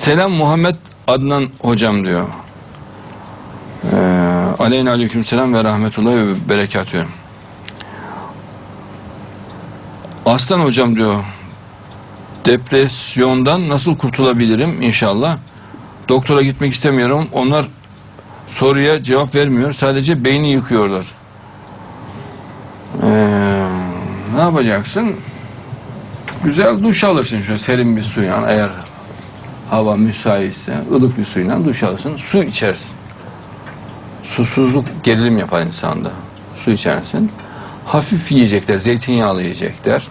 Selam Muhammed Adnan hocam diyor. Ee, aleyna aleyküm selam ve rahmetullahi ve berekatü. Aslan hocam diyor. Depresyondan nasıl kurtulabilirim inşallah. Doktora gitmek istemiyorum. Onlar soruya cevap vermiyor. Sadece beyni yıkıyorlar. Ee, ne yapacaksın? Güzel duş alırsın şöyle serin bir suyla eğer hava müsaitse ılık bir suyla duş alırsın. Su içersin. Susuzluk gerilim yapar insanda. Su içersin. Hafif yiyecekler, zeytinyağlı yiyecekler.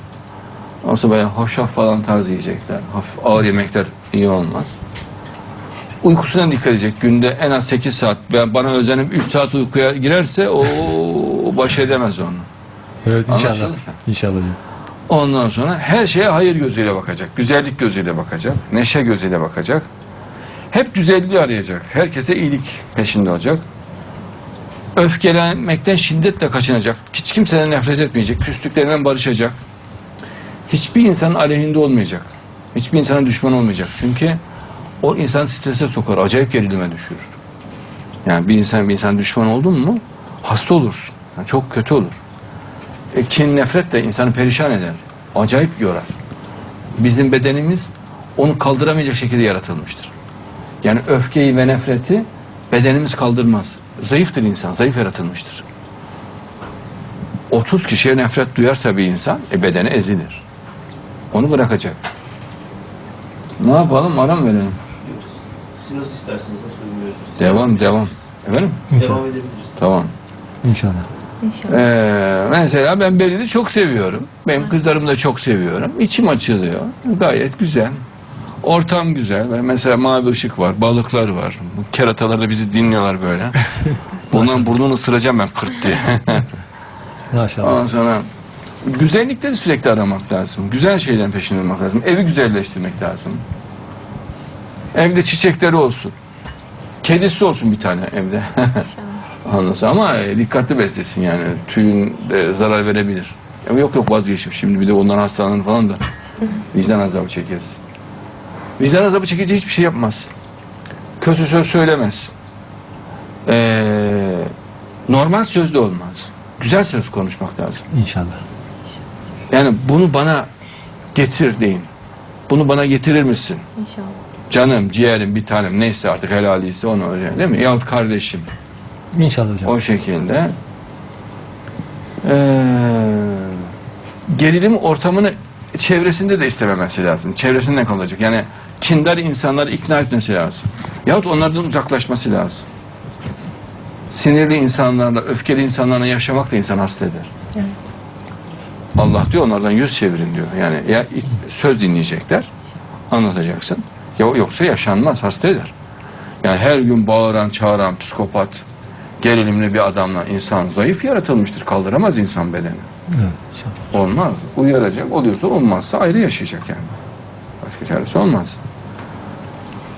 Olsa böyle hoşaf falan tarzı yiyecekler. Hafif ağır yemekler iyi olmaz. Uykusuna dikkat edecek. Günde en az 8 saat. Ben bana özenip 3 saat uykuya girerse o baş edemez onu. Evet inşallah. Anlaşıldı. İnşallah. Ondan sonra her şeye hayır gözüyle bakacak. Güzellik gözüyle bakacak. Neşe gözüyle bakacak. Hep güzelliği arayacak. Herkese iyilik peşinde olacak. Öfkelenmekten şiddetle kaçınacak. Hiç kimseden nefret etmeyecek. Küslüklerinden barışacak. Hiçbir insanın aleyhinde olmayacak. Hiçbir insana düşman olmayacak. Çünkü o insan strese sokar. Acayip gerilime düşürür. Yani bir insan bir insan düşman oldun mu hasta olursun. Yani çok kötü olur. E, kin, nefret de insanı perişan eder. Acayip yorar. Bizim bedenimiz onu kaldıramayacak şekilde yaratılmıştır. Yani öfkeyi ve nefreti bedenimiz kaldırmaz. Zayıftır insan, zayıf yaratılmıştır. 30 kişiye nefret duyarsa bir insan, e, bedeni ezilir. Onu bırakacak. Ne yapalım? Ara mı verelim? Siz nasıl isterseniz nasıl uyumuyorsunuz? Devam, devam. Efendim? İnşallah. Devam edebiliriz. Tamam. İnşallah. İnşallah. Ee, mesela ben Beril'i çok seviyorum. Benim kızlarımı da çok seviyorum. İçim açılıyor. Gayet güzel. Ortam güzel. Böyle mesela mavi ışık var, balıklar var. Keratalar da bizi dinliyorlar böyle. Bundan burnunu ısıracağım ben kırt diye. Maşallah. Ondan sonra güzellikleri sürekli aramak lazım. Güzel şeylerin peşinde olmak lazım. Evi güzelleştirmek lazım. Evde çiçekleri olsun. Kedisi olsun bir tane evde. Sonra ama e, dikkatli beslesin yani. Tüyün de zarar verebilir. Ya yok yok vazgeçim şimdi bir de onların hastalanır falan da vicdan azabı çekeriz. Vicdan azabı çekici hiçbir şey yapmaz. Kötü söz söylemez. Ee, normal söz de olmaz. Güzel söz konuşmak lazım. İnşallah. Yani bunu bana getir deyin. Bunu bana getirir misin? İnşallah. Canım, ciğerim, bir tanem neyse artık helaliyse onu öyle değil mi? Yahut kardeşim. İnşallah hocam. O şekilde. Ee, gerilim ortamını çevresinde de istememesi lazım. Çevresinden kalacak. Yani kindar insanları ikna etmesi lazım. Yahut onlardan uzaklaşması lazım. Sinirli insanlarla, öfkeli insanlarla yaşamak da insan hasta eder. Evet. Allah diyor onlardan yüz çevirin diyor. Yani ya söz dinleyecekler, anlatacaksın. Ya yoksa yaşanmaz, hasta eder. Yani her gün bağıran, çağıran, psikopat, gerilimli bir adamla insan zayıf yaratılmıştır. Kaldıramaz insan bedeni. Evet, inşallah. Olmaz. Uyaracak. Oluyorsa olmazsa ayrı yaşayacak yani. Başka çaresi olmaz.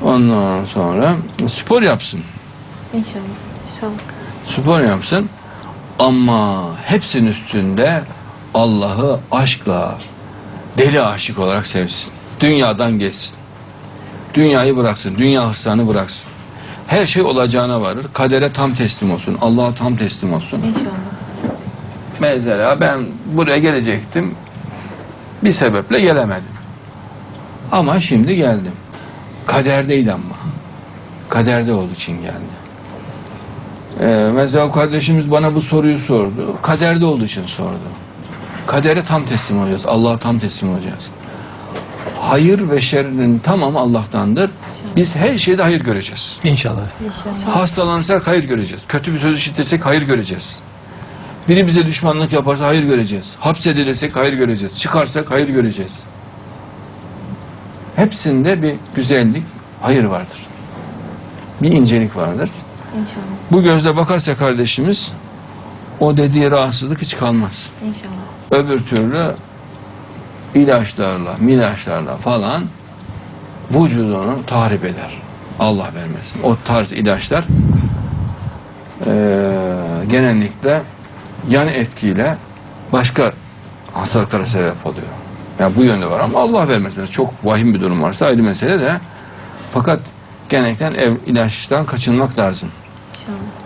Ondan sonra spor yapsın. İnşallah. İnşallah. Spor yapsın. Ama hepsinin üstünde Allah'ı aşkla, deli aşık olarak sevsin. Dünyadan geçsin. Dünyayı bıraksın. Dünya hırslarını bıraksın. Her şey olacağına varır. Kadere tam teslim olsun. Allah'a tam teslim olsun. İnşallah. Mesela ben buraya gelecektim. Bir sebeple gelemedim. Ama şimdi geldim. Kaderdeydi ama. Kaderde olduğu için geldi. Ee, mesela kardeşimiz bana bu soruyu sordu. Kaderde olduğu için sordu. Kadere tam teslim olacağız. Allah'a tam teslim olacağız. Hayır ve şerrin tamamı Allah'tandır. Biz her şeyde hayır göreceğiz. İnşallah. İnşallah. Hastalanırsak hayır göreceğiz. Kötü bir söz işitirsek hayır göreceğiz. Biri bize düşmanlık yaparsa hayır göreceğiz. Hapsedilirsek hayır göreceğiz. Çıkarsak hayır göreceğiz. Hepsinde bir güzellik, hayır vardır. Bir incelik vardır. İnşallah. Bu gözle bakarsa kardeşimiz o dediği rahatsızlık hiç kalmaz. İnşallah. Öbür türlü ilaçlarla, milaçlarla falan vücudunu tahrip eder. Allah vermesin. O tarz ilaçlar eee, genellikle yan etkiyle başka hastalıklara sebep oluyor. Yani bu yönde var ama Allah vermesin. Çok vahim bir durum varsa ayrı mesele de Fakat genellikle ev ilaçtan kaçınmak lazım. İnşallah.